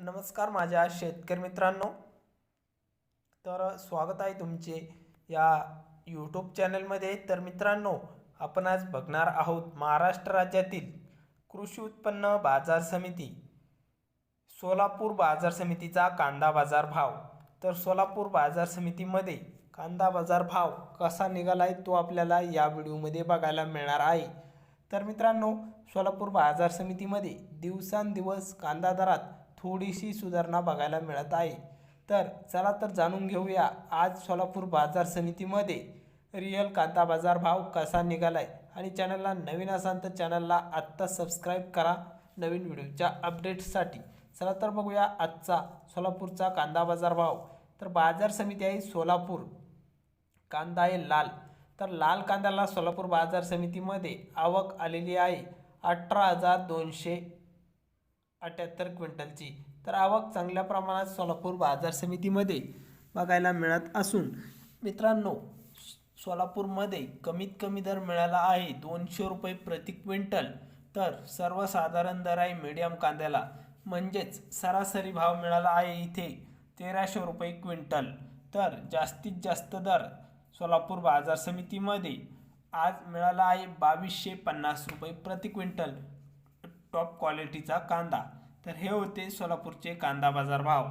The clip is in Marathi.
नमस्कार माझ्या शेतकरी मित्रांनो. तर स्वागत आहे तुमचे या यूट्यूब चॅनलमध्ये तर मित्रांनो आपण आज बघणार आहोत महाराष्ट्र राज्यातील कृषी उत्पन्न बाजार समिती सोलापूर बाजार समितीचा कांदा बाजार भाव. तर सोलापूर बाजार समितीमध्ये कांदा बाजार भाव कसा निघाला आहे तो आपल्याला या व्हिडिओमध्ये बघायला मिळणार आहे. तर मित्रांनो सोलापूर बाजार समितीमध्ये दिवसांदिवस कांदा दरात थोडीशी सुधारणा बघायला मिळत आहे. तर चला तर जाणून घेऊया आज सोलापूर बाजार समितीमध्ये रिअल कांदा बाजार भाव कसा निघाला आहे आणि चॅनलला नवीन असाल तर चॅनलला आत्ता सबस्क्राईब करा. नवीन व्हिडिओच्या अपडेट्ससाठी चला तर बघूया आजचा सोलापूरचा कांदा बाजार भाव. तर बाजार समिती आहे सोलापूर. कांदा आहे लाल. तर लाल कांद्याला सोलापूर बाजार समितीमध्ये आवक आलेली आहे. अठरा हजार दोनशे अठ्याहत्तर क्विंटलची. तर आवक चांगल्या प्रमाणात सोलापूर बाजार समितीमध्ये बघायला मिळत असून मित्रांनो सोलापूरमध्ये कमीत कमी दर मिळाला आहे दोनशे रुपये प्रति क्विंटल. तर सर्वसाधारण दर आहे मीडियम कांद्याला म्हणजेच सरासरी भाव मिळाला आहे इथे तेराशे रुपये क्विंटल. तर जास्तीत जास्त दर सोलापूर बाजार समितीमध्ये आज मिळाला आहे बावीसशे पन्नास रुपये प्रति क्विंटल. टॉप क्वालिटीचा कांदा. तर हे होते सोलापूरचे कांदा बाजार भाव.